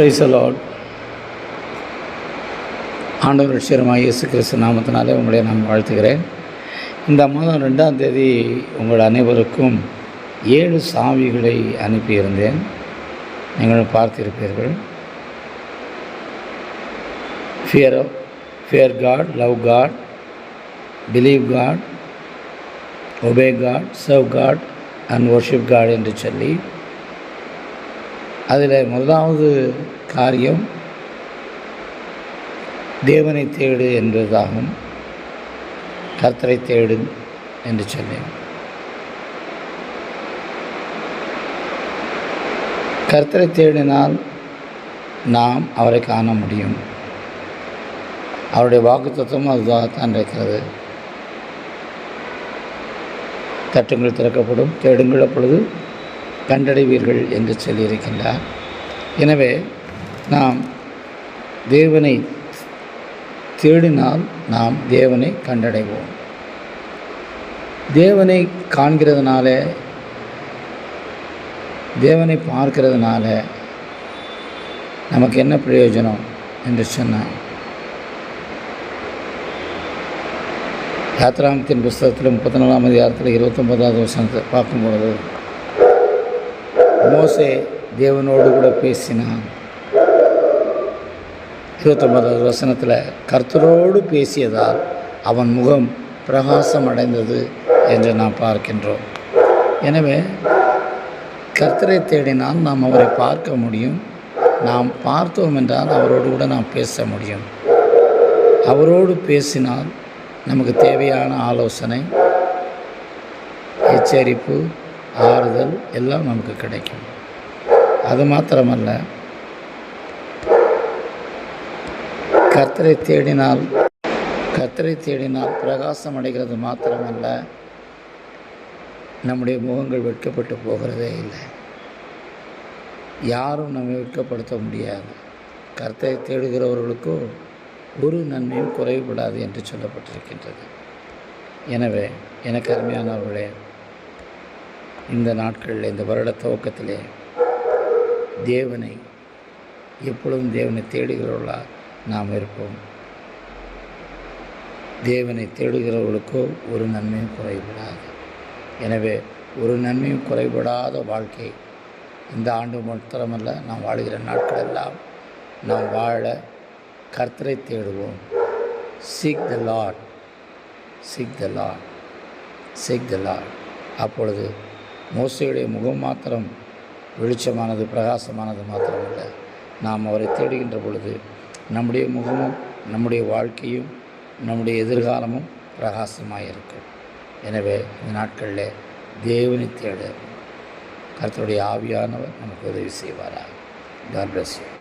Price allot ஆண்டவர் லட்சியமாக இயேசு கிறிஸ்து நாமத்தினாலே உங்களை நான் வாழ்த்துகிறேன். இந்த மாதம் ரெண்டாம் தேதி உங்கள் அனைவருக்கும் ஏழு சாவிகளை அனுப்பியிருந்தேன். நீங்கள் பார்த்திருப்பீர்கள். Fear fear God love God believe God obey God serve God and worship God என்று சொல்லி அதில் முதலாவது காரியம் தேவனை தேடு என்பதாகும். கர்த்தரை தேடு என்று சொன்னேன். கர்த்தரை தேடினால் நாம் அவரை காண முடியும். அவருடைய வாக்குத்தத்தமும் அதுதான் இருக்கிறது. தட்டுங்கள் திறக்கப்படும் தேடுங்கள் அப்பொழுது கண்டடைவீர்கள் என்று சொல்லியிருக்கின்றார். எனவே நாம் தேவனை தேடினால் நாம் தேவனை கண்டடைவோம். தேவனை காண்கிறதுனால தேவனை பார்க்கிறதுனால நமக்கு என்ன பிரயோஜனம் என்று சொன்னால் யாத்ராமத்தின் புஸ்தகத்தில் முப்பத்தி நாலாம் அதிகாரத்தில் இருபத்தொன்பதாவது வருஷத்தை பார்க்கும்பொழுது மோசே தேவனோடு கூட பேசினான். இருபத்தொன்பதாவது வசனத்தில் கர்த்தரோடு பேசியதால் அவன் முகம் பிரகாசம் அடைந்தது என்று நாம் பார்க்கின்றோம். எனவே கர்த்தரை தேடினால் நாம் அவரை பார்க்க முடியும். நாம் பார்த்தோம் என்றால் அவரோடு கூட நாம் பேச முடியும். அவரோடு பேசினால் நமக்கு தேவையான ஆலோசனை எச்சரிப்பு ஆறுதல் எல்லாம் நமக்கு கிடைக்கும். அது மாத்திரமல்ல கர்த்தரை தேடினால் கர்த்தரை தேடினால் பிரகாசம் அடைகிறது மாத்திரமல்ல நம்முடைய முகங்கள் வெட்கப்பட்டு போகிறதே இல்லை. யாரும் நம்மை வெட்கப்படுத்த முடியாது. கர்த்தரை தேடுகிறவர்களுக்கோ ஒரு நன்மையும் குறைவுபடாது என்று சொல்லப்பட்டிருக்கின்றது. எனவே எனக்கு அருமையானவர்களே இந்த நாட்களில் இந்த வருட துவக்கத்திலே தேவனை எப்பொழுதும் தேவனை தேடுகிறவர்களாக நாம் இருப்போம். தேவனை தேடுகிறவர்களுக்கோ ஒரு நன்மையும் குறைபடாது. எனவே ஒரு நன்மையும் குறைபடாத வாழ்க்கை இந்த ஆண்டு மாத்திரமல்ல நாம் வாழுகிற நாட்களெல்லாம் நாம் வாழ கர்த்தரை தேடுவோம். Seek the Lord seek the Lord seek the Lord அப்பொழுது மோசையுடைய முகம் மாத்திரம் வெளிச்சமானது பிரகாசமானது மாத்திரமல்ல. நாம் அவரை தேடுகின்ற பொழுது நம்முடைய முகமும் நம்முடைய வாழ்க்கையும் நம்முடைய எதிர்காலமும் பிரகாசமாக இருக்கும் எனவே இந்த நாட்களில் தேவனை தேட கருத்துடைய ஆவியானவர் நமக்கு உதவி செய்வாராக. God bless you